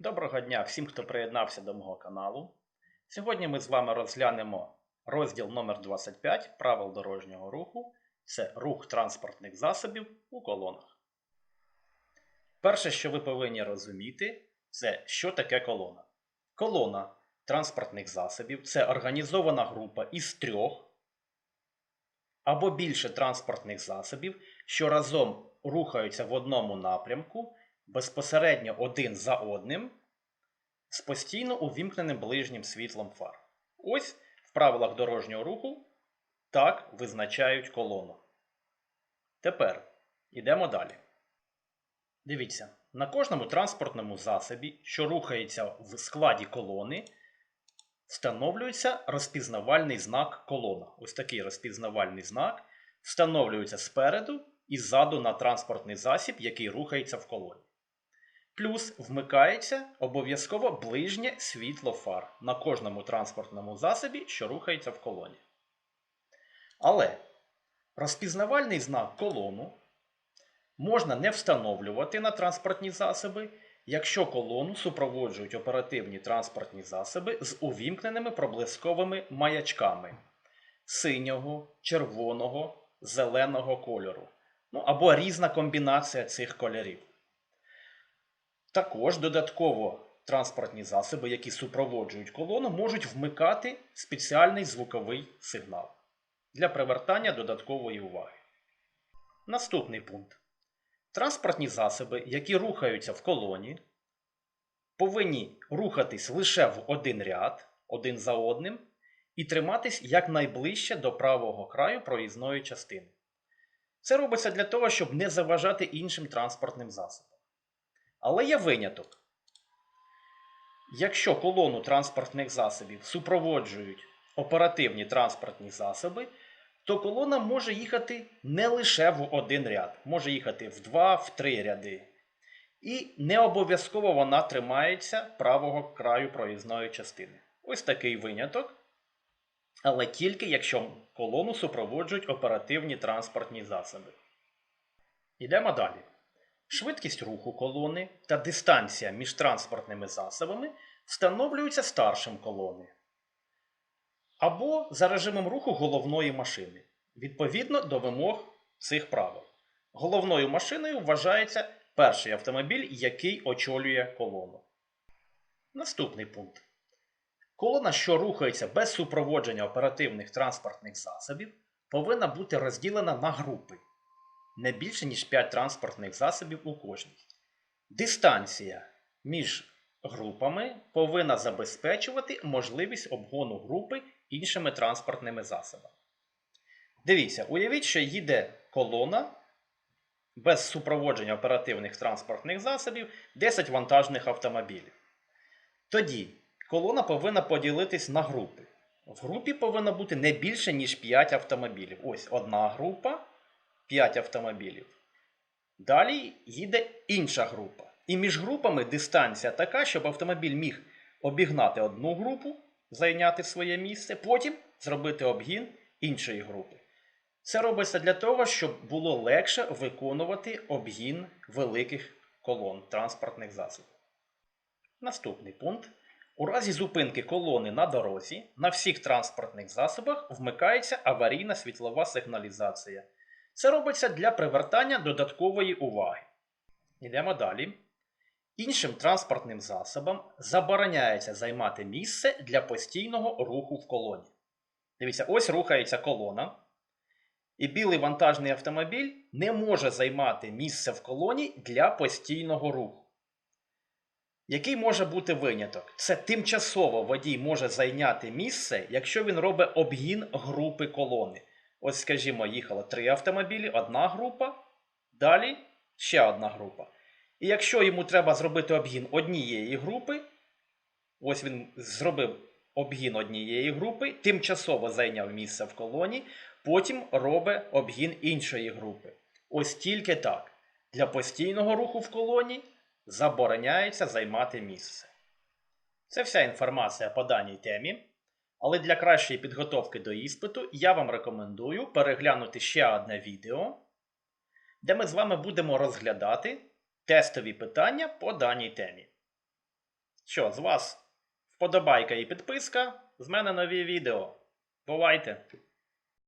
Доброго дня всім, хто приєднався до мого каналу. Сьогодні ми з вами розглянемо розділ номер 25 правил дорожнього руху. Це рух транспортних засобів у колонах. Перше, що ви повинні розуміти, це що таке колона. Колона транспортних засобів це організована група із трьох або більше транспортних засобів, що разом рухаються в одному напрямку безпосередньо один за одним з постійно увімкненим ближнім світлом фар. Ось в правилах дорожнього руху так визначають колону. Тепер йдемо далі. Дивіться, на кожному транспортному засобі, що рухається в складі колони, встановлюється розпізнавальний знак колона. Ось такий розпізнавальний знак встановлюється спереду і ззаду на транспортний засіб, який рухається в колоні. Плюс вмикається обов'язково ближнє світло фар на кожному транспортному засобі, що рухається в колоні. Але розпізнавальний знак колону можна не встановлювати на транспортні засоби, якщо колону супроводжують оперативні транспортні засоби з увімкненими проблисковими маячками синього, червоного, зеленого кольору. Ну або різна комбінація цих кольорів. Також додатково транспортні засоби, які супроводжують колону, можуть вмикати спеціальний звуковий сигнал для привертання додаткової уваги. Наступний пункт. Транспортні засоби, які рухаються в колоні, повинні рухатись лише в один ряд, один за одним, і триматись якнайближче до правого краю проїзної частини. Це робиться для того, щоб не заважати іншим транспортним засобам. Але є виняток. Якщо колону транспортних засобів супроводжують оперативні транспортні засоби, то колона може їхати не лише в один ряд, може їхати в два, в три ряди. І не обов'язково вона тримається правого краю проїзної частини. Ось такий виняток. Але тільки якщо колону супроводжують оперативні транспортні засоби. Йдемо далі. Швидкість руху колони та дистанція між транспортними засобами встановлюються старшим колони або за режимом руху головної машини відповідно до вимог цих правил. Головною машиною вважається перший автомобіль, який очолює колону. Наступний пункт. Колона, що рухається без супроводження оперативних транспортних засобів, повинна бути розділена на групи не більше, ніж 5 транспортних засобів у кожній. Дистанція між групами повинна забезпечувати можливість обгону групи іншими транспортними засобами. Дивіться, уявіть, що їде колона без супроводження оперативних транспортних засобів 10 вантажних автомобілів. Тоді колона повинна поділитись на групи. В групі повинно бути не більше, ніж 5 автомобілів. Ось одна група. 5 автомобілів. Далі їде інша група. І між групами дистанція така, щоб автомобіль міг обігнати одну групу, зайняти своє місце, потім зробити обгін іншої групи. Це робиться для того, щоб було легше виконувати обгін великих колон транспортних засобів. Наступний пункт. У разі зупинки колони на дорозі на всіх транспортних засобах вмикається аварійна світлова сигналізація. Це робиться для привертання додаткової уваги. Йдемо далі. Іншим транспортним засобам забороняється займати місце для постійного руху в колоні. Дивіться, ось рухається колона. І білий вантажний автомобіль не може займати місце в колоні для постійного руху. Який може бути виняток? Це тимчасово водій може зайняти місце, якщо він робить обгін групи колони. Ось, скажімо, їхало три автомобілі, одна група, далі ще одна група. І якщо йому треба зробити обгін однієї групи, ось він зробив обгін однієї групи, тимчасово зайняв місце в колоні, потім робить обгін іншої групи. Ось тільки так. Для постійного руху в колоні забороняється займати місце. Це вся інформація по даній темі. Але для кращої підготовки до іспиту я вам рекомендую переглянути ще одне відео, де ми з вами будемо розглядати тестові питання по даній темі. Що, з вас вподобайка і підписка, з мене нові відео. Бувайте!